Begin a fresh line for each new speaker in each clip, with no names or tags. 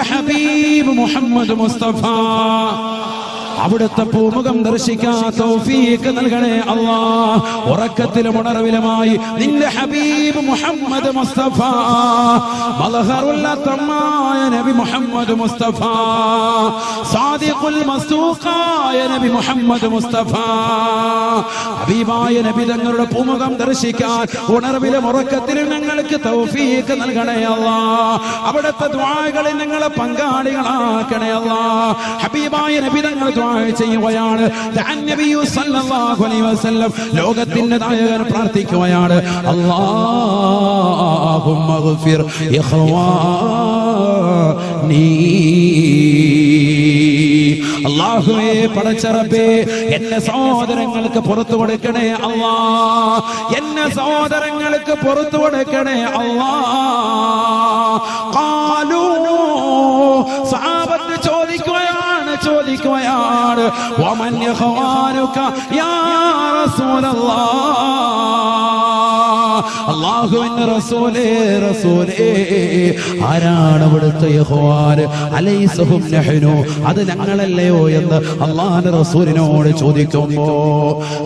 നിന്റെ ഹബീബ് മുഹമ്മദ് മുസ്തഫ അവിടുത്തെ പൂമുഖം ദർശിക്കാൻ തൗഫീഖ് നൽകണേ അല്ലാ. ഉറക്കത്തിലും ഉണർവിലുമായി നിന്റെ ഹബീബ് മുഹമ്മദ് മുസ്തഫ. മലഹറുല്ലത്തമായ നബി മുഹമ്മദ് മുസ്തഫ. സാദിഖുൽ മസ്തൂഖായ നബി മുഹമ്മദ് മുസ്തഫ. ഹബീബായ നബി തങ്ങളുടെ പൂമുഖം ദർശിക്കാൻ ഉണർവിലും ഉറക്കത്തിലും ഞങ്ങൾക്ക് തൗഫീഖ് നൽകണേ അല്ലാ. അവിടുത്തെ ദ്വാകളിൽ ഞങ്ങളെ പങ്കാളികളാക്കണേ അല്ലാ. ഹബീബായ നബി തങ്ങൾ ചെയ്യുകയാണ്. ലോകത്തിന്റെ നായകൻ പ്രാർത്ഥിക്കുകയാണ്. അല്ലാഹുമ്മ ഗഫിർ ഇഖ്വാനി അള്ളാഹുവേ പടച്ചറബേ എന്നെ സഹോദരങ്ങൾക്ക് പുറത്തു കൊടുക്കണേ അല്ലാ. എന്നെ സഹോദരങ്ങൾക്ക് പുറത്തു കൊടുക്കണേ അല്ലാ. അള്ളാഹുവിന്റെ റസൂലേ റസൂലേ. ആരാണ് അവിടുത്തെ അത് ഞങ്ങളല്ലയോ എന്ന് അള്ളാഹുന്റെ റസൂലിനോട് ചോദിക്കുമ്പോ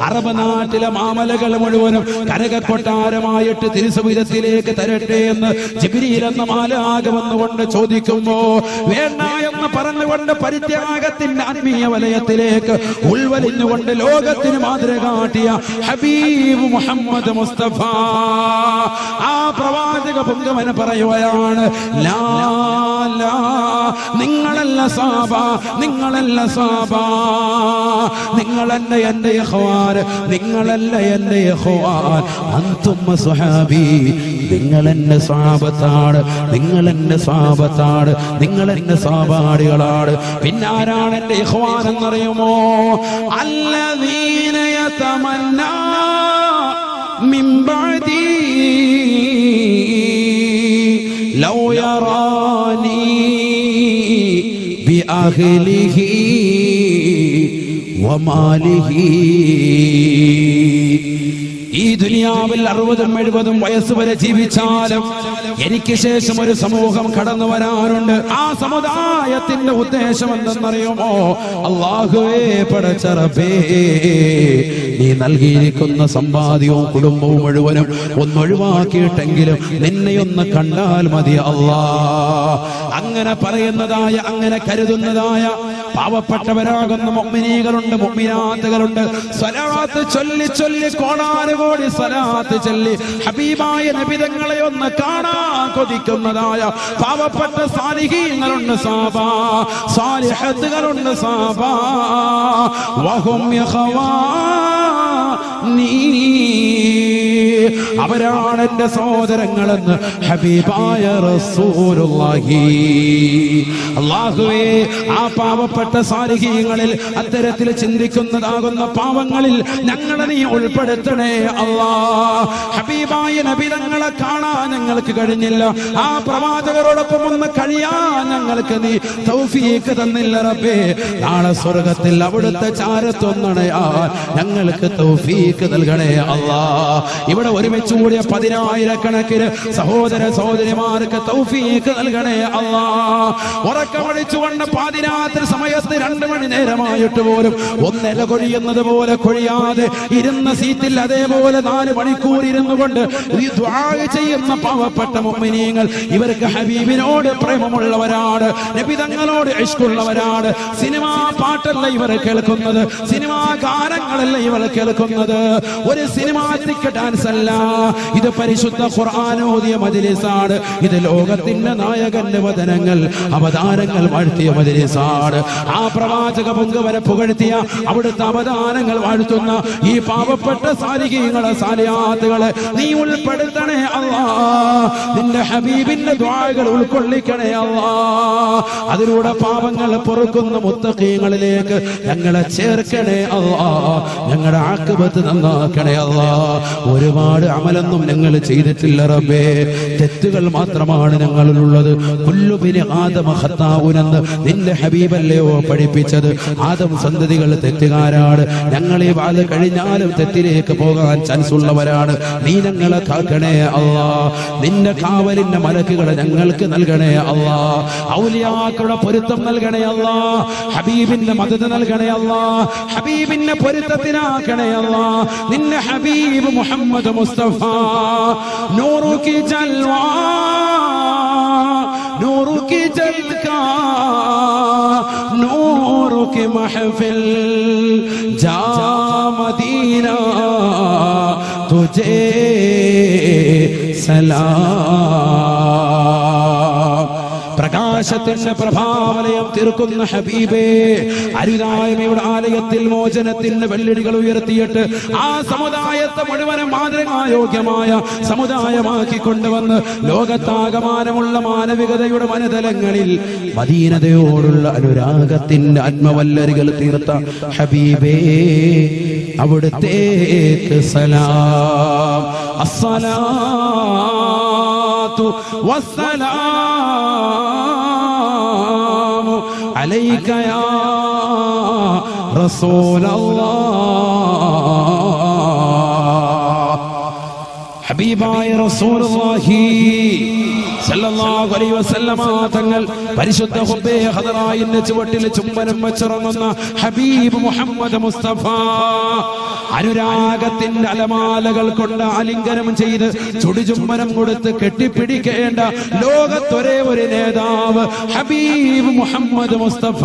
അറബ് നാട്ടിലെ മാമലകൾ മുഴുവനും കനകക്കൊട്ടാരമായിട്ട് തിരുസവിധത്തിലേക്ക് തരട്ടെ എന്ന് ജിബിരിയിൽ എന്ന മാലാക വന്നുകൊണ്ട് ചോദിക്കുമ്പോ വേണ്ട എന്ന് പറഞ്ഞുകൊണ്ട് പരിത്യാഗത്തിന്റെ ആത്മീയ വലയത്തിലേക്ക് ഉൾവലിഞ്ഞുകൊണ്ട് ലോകത്തിന് മാതൃക കാട്ടിയ ഹബീബ് മുഹമ്മദ് മുസ്തഫ. പുങ്കമന പറയുകയാണ്. നിങ്ങളല്ല സാബ നിങ്ങളല്ല സാബ. നിങ്ങളല്ല എന്റെ യഹ്വാൻ നിങ്ങളല്ല എന്റെ യഹ്വാൻ അന്തുമ്മ സുഹാബി നിങ്ങൾ എന്റെ സാപത്താണ് നിങ്ങളെന്നെ എന്റെ സാപത്താണ് നിങ്ങൾ സാപാടികളാണ് പിന്നെ ആരാണ് എന്റെ യഹ്വാൻ എന്നറിയുമോ? അല്ല വീനയ മിൻ ബഅദീ. يراني بأهله وماله. ഈ ദുനിയാവിൽ അറുപതും എഴുപതും വയസ്സ് വരെ ജീവിച്ചാലും എനിക്ക് ശേഷം ഒരു സമൂഹം കടന്നു വരാനുണ്ട് ആ സമുദായത്തിന്റെ ഉദ്ദേശം എന്തെന്നറിയുമോ? അള്ളാഹുവേ പടച്ചറബേ നീ നൽകിയിരിക്കുന്ന സമ്പാദ്യവും കുടുംബവും മുഴുവനും ഒന്നൊഴിവാക്കിയിട്ടെങ്കിലും നിന്നെയൊന്ന് കണ്ടാൽ മതി അള്ളാ അങ്ങനെ പറയുന്നതായ അങ്ങനെ കരുതുന്നതായ പാവപ്പെട്ടവരാകുന്ന മൊമ്മിനീകളുണ്ട് മൊമ്മിനാത്തുകളുണ്ട് സ്വലാത്ത് ചൊല്ലി ചൊല്ലി കോടാനുകോടി സ്വലാത്ത് ചൊല്ലി ഹബീബായ നബിതങ്ങളെ ഒന്ന് കാണാൻ കൊതിക്കുന്നതായ പാവപ്പെട്ട സാലിഹീങ്ങളുണ്ട് സാബാ സാലിഹത്തുകളുണ്ട് സാബാ. വഹും യഖവാനീ അവരാണ് എന്റെ സഹോദരങ്ങളെന്ന് ഹബീബായ റസൂലുള്ളാഹി. അള്ളാഹുവേ ആ പാവപ്പെട്ട സാലിഹീങ്ങളിൽ അത്തരത്തിൽ ചിന്തിക്കുന്നതാകുന്ന പാവങ്ങളിൽ ഞങ്ങളെ നീ ഉൾപ്പെടുത്തണേ അല്ലാ. ഹബീബായ നബിതങ്ങളെ കാണാൻ ഞങ്ങൾക്ക് കഴിഞ്ഞില്ല. ആ പ്രവാചകരോടൊപ്പം ഒന്ന് കഴിയാൻ ഞങ്ങൾക്ക് നീ തൗഫീക്ക് തന്നില്ല റബ്ബേ. നാളെ സ്വർഗത്തിൽ അവിടുത്തെ ചാരത്തൊന്നണയാൻ ഞങ്ങൾക്ക് തൗഫീക്ക് നൽകണേ അല്ലാ. ഇവിടെ ഒരുമിച്ച് കൂടിയ പതിനായിരക്കണക്കിന് സഹോദര സഹോദരിമാർക്ക് തൗഫീക്ക് നൽകണേ അല്ലാ. ഉറക്കമടിച്ചുകൊണ്ട് പാതിരാത്രി സമയത്ത് രണ്ട് മണി നേരമായിട്ട് പോലും ഒന്നില കൊഴിയുന്നത് പോലെ കൊഴിയാതെ ഇരുന്ന സീറ്റിൽ അതേപോലെ നാല് മണിക്കൂർ ഇരുന്നു കൊണ്ട് ഈ ചെയ്യുന്ന പാവപ്പെട്ട മുമ്മിനീങ്ങൾ ഇവർക്ക് ഹബീബിനോട് പ്രേമമുള്ളവരാണ് നബിതങ്ങളോട് ഇഷ്കുള്ളവരാണ്. സിനിമാ പാട്ടല്ല ഇവർ കേൾക്കുന്നത് സിനിമാ ഗാനങ്ങളല്ല ഇവർ കേൾക്കുന്നത്. ഒരു സിനിമാറ്റിക് ഡാൻസ് അല്ല. ഇത് പരിശുദ്ധ ഖുർആാനോദിയ മജിലിസാണ്. ഇത് ലോകത്തിന്റെ നായകന്റെ വചനങ്ങൾ അവതാരങ്ങൾ വാഴ്ത്തിയ മജിലിസാണ്. ആ പ്രവാചക പങ്ക് വരെ പുകഴ്ത്തിയ അവിടുത്തെ അവതാനങ്ങൾ വാഴ്ത്തുന്ന ഈ പാവപ്പെട്ട സാലികീങ്ങളെ സാലിയാത്തുകളെ നീ ഉൾപ്പെടുത്തണേ അല്ലാ. നിന്റെ ഹബീബിന്റെ ദ്വാകൾ ഉൾക്കൊള്ളിക്കണേ അല്ലാ. അതിലൂടെ പാപങ്ങൾ പൊറുക്കുന്ന മുത്തക്കീങ്ങളിലേക്ക് ഞങ്ങളെ ചേർക്കണേ അല്ലാ. ഞങ്ങളുടെ ആക്കുപത്ത് നന്നാക്കണേ അല്ലാ. ഒരുപാട് അമലൊന്നും ഞങ്ങൾ ചെയ്തിട്ടില്ല റബ്ബേ. തെറ്റുകൾ മാത്രമാണ് ഞങ്ങളിലുള്ളത്. കുല്ലുബിന് ആദമ ഖത്താവുനെന്ന് നിന്റെ ഹബീബല്ലയോ പഠിപ്പിച്ചത്. ആദം സന്തതികൾ തെറ്റുകാരാണ്. ഞങ്ങൾ ഈ വാത് കഴിഞ്ഞാലും തെറ്റിലേക്ക് പോകാൻ ചാൻസ് ഉള്ളവരാണ് നീ ഞങ്ങളെ കാക്കണേ അല്ലാ നിന്റെ കാവലിന്റെ മലക്കുകളെ ഞങ്ങൾക്ക് നൽകണേ അല്ലാ ഔലിയാക്കളുടെ പൊരുത്തം നൽകണേ അല്ല ഹബീബിന്റെ മദത് നൽകണേ അല്ല ഹബീബിന്റെ പൊരുത്തത്തിനാക്കണേ അല്ല നിന്നെ ഹബീബ് മുഹമ്മദ് മുസ്തഫ. നൂറു കി ജൽവാ की जलका नूर की महफिल जा मदीना तुझे सलाम പ്രകാശത്തിന്റെ പ്രഭാവലയം തീർക്കുന്ന ഹബീബേ അരുതായ്മയുടെ ആലയത്തിൽ മോചനത്തിന് വെള്ളിടികൾ ഉയർത്തിയിട്ട് ആ സമുദായത്തെ മുഴുവൻ മാതൃകായോഗ്യമായ സമുദായമാക്കി കൊണ്ടുവന്ന് ലോകത്താകമാനമുള്ള മാനവികതയുടെ മനതലങ്ങളിൽ മദീനതയോടുള്ള അനുരാഗത്തിന്റെ ആത്മവല്ലരികൾ തീർത്ത ഹബീബേ അവിടുത്തേക്ക് സലാം. അസ്സലാത്തു വസ്സലാമു യാ റസൂലല്ലാഹ് ഹബീബായ റസൂലുള്ളാഹി സല്ലല്ലാഹു അലൈഹി വസല്ലമ തങ്ങൾ പരിശുദ്ധ ഹദറായിന്റെ ചുവട്ടിൽ ചുംബനം വെച്ചിറങ്ങുന്ന ഹബീബ് മുഹമ്മദ് മുസ്തഫ. അനുരാഗത്തിന്റെ അലമാലകൾ കൊണ്ട് ആലിംഗനം ചെയ്ത് ചുടിചുംബനം കൊടുത്ത് കെട്ടിപ്പിടിക്കേണ്ട ലോകത്തൊരേ ഒരു നേതാവ് ഹബീബ് മുഹമ്മദ് മുസ്തഫ.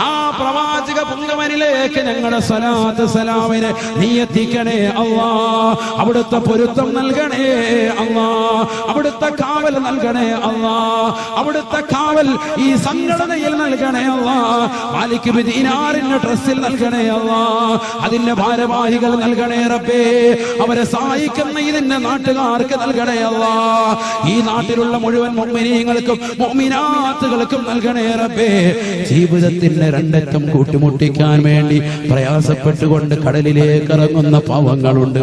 ആ പ്രവാചക പുങ്കവനിലേക്ക് ഞങ്ങളുടെ സലാത്ത് സലാമിനെ നീ എത്തിക്കണേ അള്ളാ. അവിടുത്തെ പൊരുത്തം നൽകണേ അള്ളാ. അവിടുത്തെ കാവൽ നൽകണേ അള്ളാ. അവിടുത്തെ കാവൽ ഈ സംഘടനയിൽ നൽകണേ അള്ളാ. മാലിക് ദീനാറിന്റെ ഡ്രസ്സിൽ നൽകണേ അള്ളാ. അതിന്റെ ഭാരവാഹികൾ നൽകണേ റബ്ബേ. അവരെ സഹായിക്കുന്ന ഇതിന്റെ നാട്ടുകാർക്ക് നൽകണേ അള്ളാ. ഈ നാട്ടിലുള്ള മുഴുവൻ മൊമ്മിനീങ്ങൾക്കും മൊമ്മിനാത്തുകൾക്കും നൽകണേ റബ്ബേ. ജീവിതത്തിന്റെ രണ്ടറ്റം കൂട്ടിമുട്ടിക്കാൻ വേണ്ടി പ്രയാസപ്പെട്ടുകൊണ്ട് കടലിലേക്ക് ഇറങ്ങുന്ന പാവങ്ങളുണ്ട്.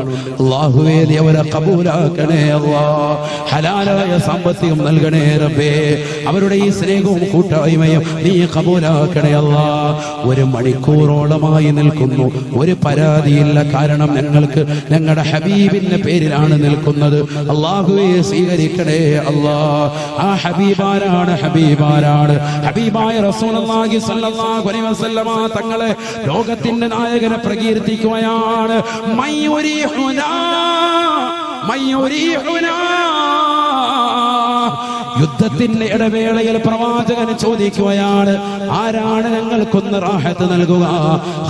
അവരെ കബൂലാക്കണേ ഹലാലായ സാമ്പത്തികം നൽകണേ റബ്ബേ. അവരുടെ ഈ സ്നേഹവും കൂട്ടായ്മയും നീ കബൂലാക്കണേ അള്ളാ. ഒരു മണിക്കൂറോളമായി നിൽക്കുന്നു. ഒരു പരാതിയില്ല കാരണം ഞങ്ങൾക്ക് ഞങ്ങളുടെ ഹബീബിന്റെ പേരിലാണ് നിൽക്കുന്നത്. അള്ളാഹുവെ സ്വീകരിക്കണേ അള്ളാ. ആ ഹബീബാരാണ് ഹബീബാരാണ്. ഹബീബായ സ്വല്ലല്ലാഹു അലൈഹി വസല്ലമ തങ്ങളെ ലോകത്തിന്റെ നായകനെ പ്രകീർത്തിക്കുകയാണ്. മയ്യുരീഹുനാ മയ്യുരീഹുനാ യുദ്ധത്തിന്റെ ഇടവേളയിൽ പ്രവാചകൻ ചോദിക്കുകയാണ് ആരാണ് ഞങ്ങൾക്കൊന്ന് റാഹത്ത് നൽകുക?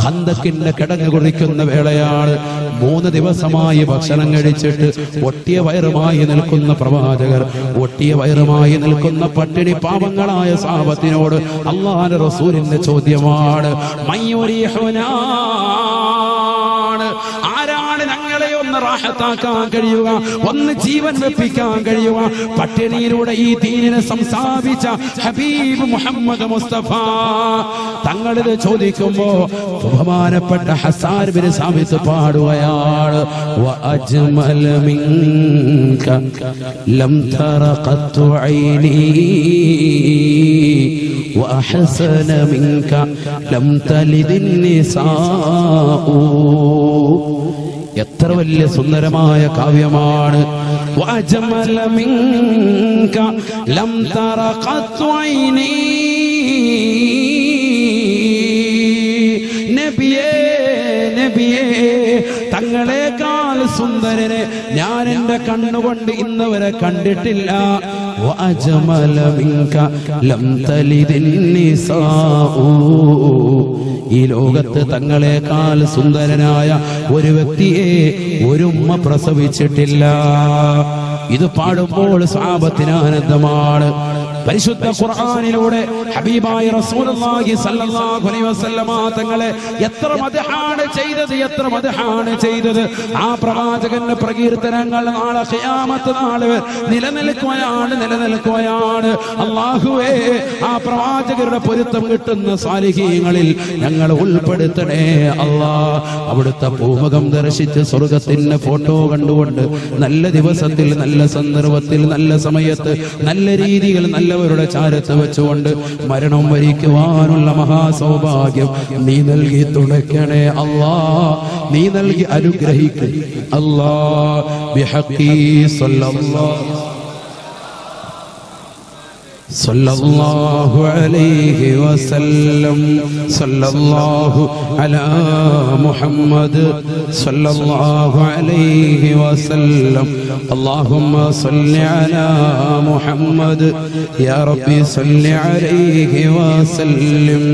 ഹന്തക്കിന്റെ കിടങ്ങ് കുറിക്കുന്ന വേളയാണ്. മൂന്ന് ദിവസമായി ഭക്ഷണം കഴിച്ചിട്ട് ഒട്ടിയ വയറുമായി നിൽക്കുന്ന പ്രവാചകർ ഒട്ടിയ വയറുമായി നിൽക്കുന്ന പട്ടിണി പാപങ്ങളായ സാപത്തിനോട് അള്ളാഹ് റസൂലിന്റെ ചോദ്യമാണ് മയ്യൂരി ഒന്ന് റാഹത്താക്കാൻ കഴിയുക ഒന്ന് ജീവൻ വെപ്പിക്കാൻ കഴിയുക പട്ടിണിയിലൂടെ ഈ ദീനിനെ സംസ്ഥാപിച്ച ഹബീബ് മുഹമ്മദ് മുസ്തഫ തങ്ങളിത് ചോദിക്കുമ്പോ ബഹുമാനപ്പെട്ട ഹസാൻ ബിൻ സാബിത്ത് പാടുകയാണ് വഅജ്മൽ മിൻക ലം തറ ഖത്തു ഐനി وأحسن منك لم تلد النساء എത്ര വലിയ സുന്ദരമായ കാവ്യമാണ്. ലം തറ നബിയേ നബിയേ തങ്ങളെക്കാൾ സുന്ദരനെ ഞാൻ എന്റെ കണ്ണുകൊണ്ട് ഇന്ന് വരെ കണ്ടിട്ടില്ല ലം തലിതിൻ നിസാ ഈ ലോകത്ത് തങ്ങളെക്കാൾ സുന്ദരനായ ഒരു വ്യക്തിയെ ഒരു ഉമ്മ പ്രസവിച്ചിട്ടില്ല. ഇത് പാടുമ്പോൾ സാപത്തിന് ആനന്ദമാണ്. പരിശുദ്ധ ഖുർആാനിലൂടെ ഹബീബായ റസൂലുള്ളാഹി സല്ലല്ലാഹു അലൈഹി വസല്ലമ തങ്ങളെ എത്ര മദ്ഹാണ് ചെയ്തത് എത്ര മദ്ഹാണ് ചെയ്തത്. ആ പ്രവാചകന്റെ പ്രകീർത്തനങ്ങൾ നാളെ ഖിയാമത്ത് നാൾ നിലനിൽക്കുകയാണ് നിലനിൽക്കുകയാണ്. അല്ലാഹുവേ ആ പ്രവാചകരുടെ പൊരുത്തം കിട്ടുന്ന സാലിഹീങ്ങളിൽ ഞങ്ങൾ ഉൾപ്പെടുത്തണേ അല്ലാ. അവിടുത്തെ പൂമുഖം ദർശിച്ച് സ്വർഗത്തിന്റെ ഫോട്ടോ കണ്ടുകൊണ്ട് നല്ല ദിവസത്തിൽ നല്ല സന്ദർഭത്തിൽ നല്ല സമയത്ത് നല്ല രീതിയിൽ നല്ലവരുടെ ചാരത്ത് വെച്ചുകൊണ്ട് മരണം വരിക്കുവാനുള്ള മഹാസൗഭാഗ്യം നീ നൽകി തുടക്കണേ അല്ലാ. നീ നൽകി അനുഗ്രഹിക്കണേ അല്ലാ. ബിഹഖി സ്വല്ലല്ലാഹു. صلى الله عليه وسلم صلى الله على محمد صلى الله عليه وسلم اللهم صل على محمد يا ربي صل عليه وسلم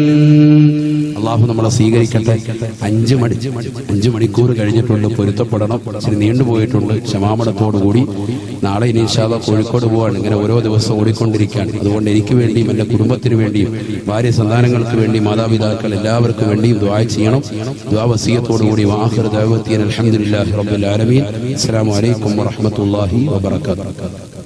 അള്ളാഹു നമ്മളെ സ്വീകരിക്കട്ടെ അഞ്ച് മണി അഞ്ച് മണിക്കൂർ കഴിഞ്ഞിട്ടുണ്ട് പൊരുത്തപ്പെടണം ഇച്ചിരി നീണ്ടുപോയിട്ടുണ്ട് ക്ഷമാപണത്തോടുകൂടി നാളെ ഇനി ഇൻഷാല്ല കോഴിക്കോട് പോവാണ്. ഇങ്ങനെ ഓരോ ദിവസം ഓടിക്കൊണ്ടിരിക്കുകയാണ്. അതുകൊണ്ട് എനിക്ക് വേണ്ടിയും എന്റെ കുടുംബത്തിന് വേണ്ടിയും ഭാര്യ സന്താനങ്ങൾക്ക് വേണ്ടി മാതാപിതാക്കൾ എല്ലാവർക്കും വേണ്ടിയും ദ്വാ ചെയ്യണം. ദ്വാവസീയത്തോടുകൂടി വാഹർ ദൈവത്തിയൻ അലഹമുല്ലാഹി റബ്ബുൽ ആലമീൻ. അസ്സലാമു അലൈക്കും വറഹ്മത്തുള്ളാഹി വബറകാതുഹു.